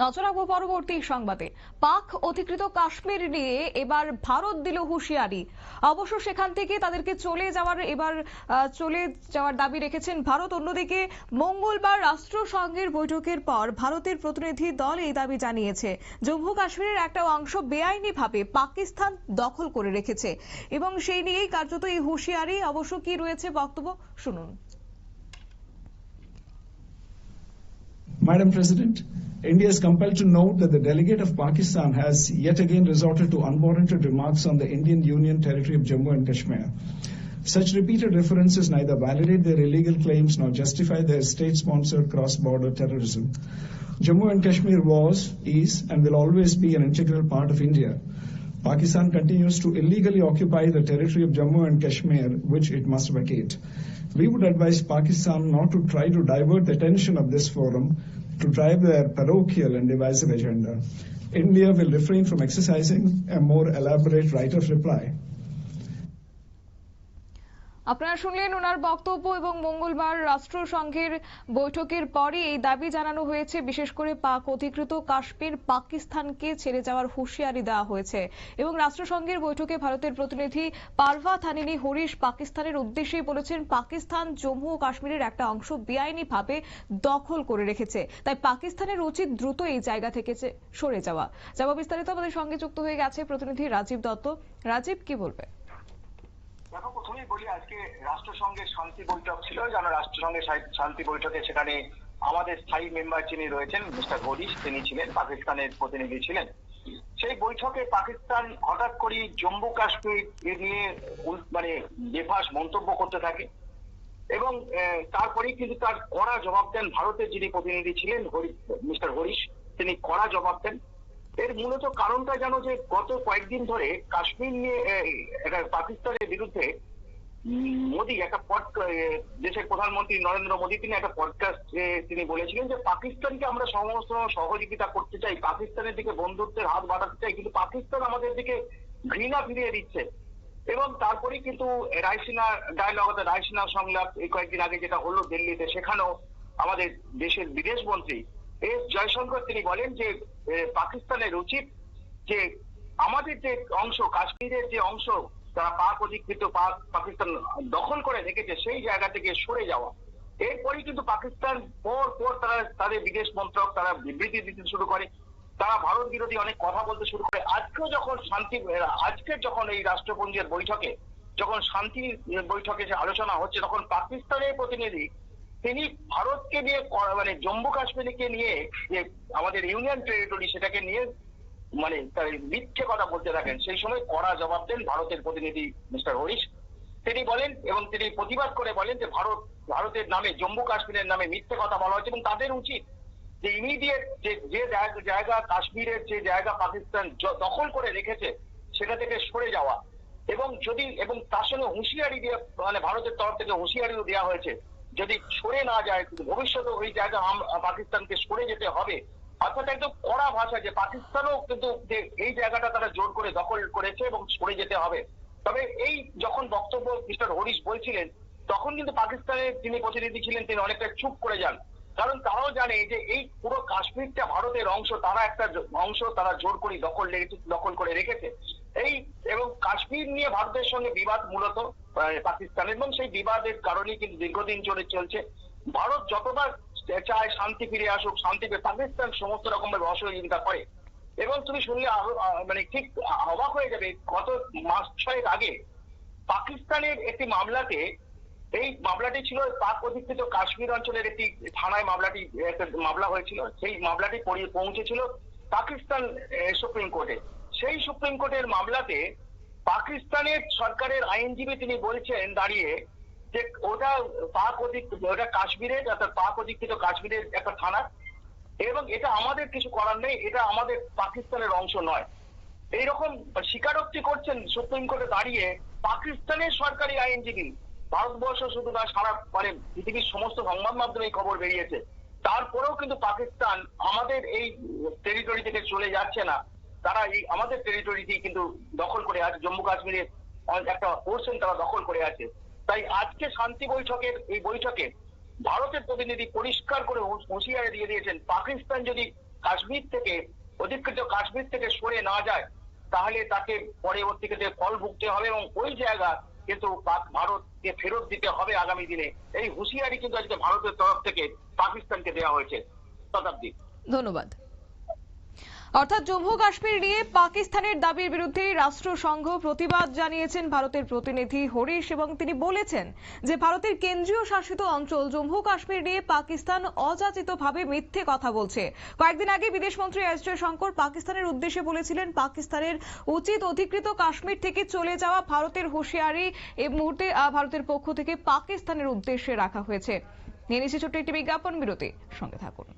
নজর রাখব পরবর্তী সংবাদে। পাক অধিকৃত কাশ্মীর নিয়ে এবার ভারত দিল হুঁশিয়ারি। অবশ্য সেখান থেকে তাদেরকে চলে যাওয়ার এবার চলে যাওয়ার দাবি রেখেছেন ভারত। অন্যদিকে মঙ্গলবার রাষ্ট্রসংঘের বৈঠকের পর ভারতের প্রতিনিধি দল এই দাবি জানিয়েছে। জম্মু কাশ্মীরের একটা অংশ বেআইনিভাবে পাকিস্তান দখল করে রেখেছে এবং সেই নিয়েই কার্যত এই হুঁশিয়ারি। অবশ্য কি রয়েছে বক্তব্য? শুনুন। Madam President, India is compelled to note that the delegate of Pakistan has yet again resorted to unwarranted remarks on the Indian Union territory of Jammu and Kashmir. Such repeated references neither validate their illegal claims nor justify their state-sponsored cross-border terrorism. Jammu and Kashmir was, is, and will always be an integral part of India. Pakistan continues to illegally occupy the territory of Jammu and Kashmir, which it must vacate. We would advise Pakistan not to try to divert the attention of this forum to drive their parochial and divisive agenda. India will refrain from exercising a more elaborate right of reply. আপনারা শুনলেন ওনার বক্তব্য এবং মঙ্গলবার রাষ্ট্রসংঘের বৈঠকের পরে এই দাবি জানানো হয়েছে, বিশেষ করে পাক অধিকৃত কাশ্মীর পাকিস্তানকে ছেড়ে যাওয়ার হুঁশিয়ারি দেওয়া হয়েছে এবং রাষ্ট্রসংঘের বৈঠকে ভারতের প্রতিনিধি পারভা থানিনি হরিশ পাকিস্তানের উদ্দেশ্যেই বলেছেন, পাকিস্তান জম্মু ও কাশ্মীরের একটা অংশ বেআইনিভাবে দখল করে রেখেছে, তাই পাকিস্তানের উচিত দ্রুত এই জায়গা থেকে সরে যাওয়া। যাওয়া বিস্তারিত আমাদের সঙ্গে যুক্ত হয়ে গেছে প্রতিনিধি রাজীব দত্ত। রাজীব, কি বলবে দেখো, প্রথমেই বলি, আজকে রাষ্ট্রসংঘের শান্তি বৈঠক ছিল, যেন রাষ্ট্রসংঘের শান্তি বৈঠকে সেখানে আমাদের স্থায়ী মেম্বার যিনি রয়েছেন, মিস্টার হরিশ, তিনি ছিলেন পাকিস্তানের প্রতিনিধি ছিলেন। সেই বৈঠকে পাকিস্তান হঠাৎ করে জম্মু কাশ্মীর নিয়ে মানে বেফাস মন্তব্য করতে থাকে এবং তারপরেই কিন্তু তার কড়া জবাব দেন ভারতের যিনি প্রতিনিধি ছিলেন মিস্টার হরিশ, তিনি কড়া জবাব দেন। এর মূলত কারণটা জানো যে গত কয়েকদিন ধরে কাশ্মীর নিয়ে পাকিস্তানের বিরুদ্ধে মোদি একটা দেশের প্রধানমন্ত্রী নরেন্দ্র মোদী তিনি একটা পডকাস্ট তিনি বলেছিলেন যে পাকিস্তানকে আমরা সমস্ত সহযোগিতা করতে চাই, পাকিস্তানের দিকে বন্ধুত্বের হাত বাড়াতে চাই, কিন্তু পাকিস্তান আমাদের দিকে ঘৃণা ফিরিয়ে দিচ্ছে। এবং তারপরেই কিন্তু রায়সিনা ডায়লগ অর্থাৎ রায়সিনা সংলাপ এই কয়েকদিন আগে যেটা হলো দিল্লিতে, সেখানেও আমাদের দেশের বিদেশ মন্ত্রী এস জয়শঙ্কর তিনি বলেন যে পাকিস্তানের উচিত যে আমাদের যে অংশ, কাশ্মীরের যে অংশ, তারা পাক অধিকৃত পাক পাকিস্তান দখল করে রেখেছে, সেই জায়গা থেকে সরে যাওয়া। এরপরই কিন্তু পাকিস্তান পর পর তারা, তাদের বিদেশ মন্ত্রক, তারা বিবৃতি দিতে শুরু করে। তারা ভারত বিরোধী অনেক কথা বলতে শুরু করে। আজকেও যখন শান্তি আজকে যখন এই রাষ্ট্রপুঞ্জের বৈঠকে, যখন শান্তি বৈঠকে যে আলোচনা হচ্ছে, তখন পাকিস্তানের প্রতিনিধি তিনি ভারতকে নিয়ে মানে জম্মু কাশ্মীরকে নিয়ে যে আমাদের ইউনিয়ন টেরিটরি সেটাকে নিয়ে মানে তার মিথ্যে কথা বলতে থাকেন, সেই সময় কড়া জবাব দেন ভারতের প্রতিনিধি মিস্টার হরিশ। তিনি বলেন এবং তিনি প্রতিবাদ করে বলেন যে ভারত, ভারতের নামে, জম্মু কাশ্মীরের নামে মিথ্যে কথা বলা হচ্ছে এবং তাদের উচিত যে ইমিডিয়েট যে জায়গা কাশ্মীরের যে জায়গা পাকিস্তান দখল করে রেখেছে, সেটা থেকে সরে যাওয়া এবং যদি, এবং তার সঙ্গে হুঁশিয়ারি দিয়ে মানে ভারতের তরফ থেকে হুঁশিয়ারিও দেওয়া হয়েছে। যদি সরে না যায় ভবিষ্যতে ওই জায়গা পাকিস্তানকে সরে যেতে হবে। অর্থাৎ একদম কড়া ভাষা যে, পাকিস্তানও কিন্তু এই জায়গাটা তারা জোর করে দখল করেছে এবং সরে যেতে হবে। তবে এই যখন বক্তব্য মিস্টার হরিশ বলছিলেন, তখন কিন্তু পাকিস্তানের যিনি প্রতিনিধি ছিলেন, তিনি অনেকটা চুপ করে যান। কারণ তারাও জানে যে, এই পুরো কাশ্মীরটা ভারতের অংশ, তারা একটা অংশ তারা জোর করে দখল দখল করে রেখেছে। এই এবং কাশ্মীর নিয়ে ভারতের সঙ্গে বিবাদ মূলত পাকিস্তান এবং সেই বিবাদের কারণে কিন্তু দীর্ঘদিন চলে চলছে। ভারত যতবার চায় শান্তি ফিরে আসুক, শান্তি পেয়ে, পাকিস্তান সমস্ত রকমের অসহযোগিতা করে। এবং তুমি শুনলে মানে ঠিক অবাক হয়ে যাবে, গত মাস ছয়েক আগে পাকিস্তানের একটি মামলাতে, এই মামলাটি ছিল পাক অধিকৃত কাশ্মীর অঞ্চলের একটি থানায় মামলাটি, একটা মামলা হয়েছিল। সেই মামলাটি পৌঁছেছিল পাকিস্তান সুপ্রিম কোর্টে। সেই সুপ্রিম কোর্টের মামলাতে পাকিস্তানের সরকারের আইনজীবী তিনি বলছেন দাঁড়িয়ে যে ওটা পাক অধিক ওটা কাশ্মীরের, অর্থাৎ পাক অধিকৃত কাশ্মীরের একটা থানা। এবং এটা আমাদের কিছু করার নেই, এটা আমাদের পাকিস্তানের অংশ নয়। এইরকম স্বীকারোক্তি করছেন সুপ্রিম কোর্টে দাঁড়িয়ে পাকিস্তানের সরকারি আইনজীবী। ভারতবর্ষ শুধু না, সারা মানে পৃথিবীর সমস্ত সংবাদ মাধ্যমে এই খবর বেরিয়েছে। তারপরেও কিন্তু পাকিস্তান আমাদের এই টেরিটরি থেকে চলে যাচ্ছে না। তারা এই আমাদের টেরিটরিটি কিন্তু দখল করে আছে জম্মু কাশ্মীরের একটা পোর্শন তারা দখল করে আছে। তাই আজকে শান্তি বৈঠকের এই বৈঠকে ভারতের প্রতিনিধি পরিষ্কার করে হুঁশ- হুঁশিয়ারি দিয়ে দিয়েছেন, পাকিস্তান যদি কাশ্মীর থেকে, অধিকৃত কাশ্মীর থেকে সরে না যায়, তাহলে তাকে পরবর্তী ক্ষেত্রে ফল ভুগতে হবে এবং ওই জায়গা কিন্তু ভারতকে ফেরত দিতে হবে আগামী দিনে। এই হুঁশিয়ারি কিন্তু আজকে ভারতের তরফ থেকে পাকিস্তানকে দেওয়া হয়েছে। শতাব্দী ধন্যবাদ। অর্থাৎ জম্মু কাশ্মীর নিয়ে পাকিস্তানের দাবির বিরুদ্ধে রাষ্ট্রসংঘ প্রতিবাদ জানিয়েছেন ভারতের প্রতিনিধি হরিশ এবং তিনি বলেছেন যে ভারতের কেন্দ্রীয় শাসিত অঞ্চল জম্মু কাশ্মীর নিয়ে পাকিস্তান অযাচিতভাবে মিথ্যে কথা বলছে। কয়েকদিন আগে বিদেশমন্ত্রী এস জয়শঙ্কর পাকিস্তানের উদ্দেশ্যে বলেছিলেন, পাকিস্তানের উচিত অধিকৃত কাশ্মীর থেকে চলে যাওয়া ভারতের হুঁশিয়ারি এই মুহূর্তে ভারতের পক্ষ থেকে পাকিস্তানের উদ্দেশ্যে রাখা হয়েছে। নিয়ে নিচ্ছি ছোট্ট একটি বিজ্ঞাপন বিরতি সঙ্গে থাকুন।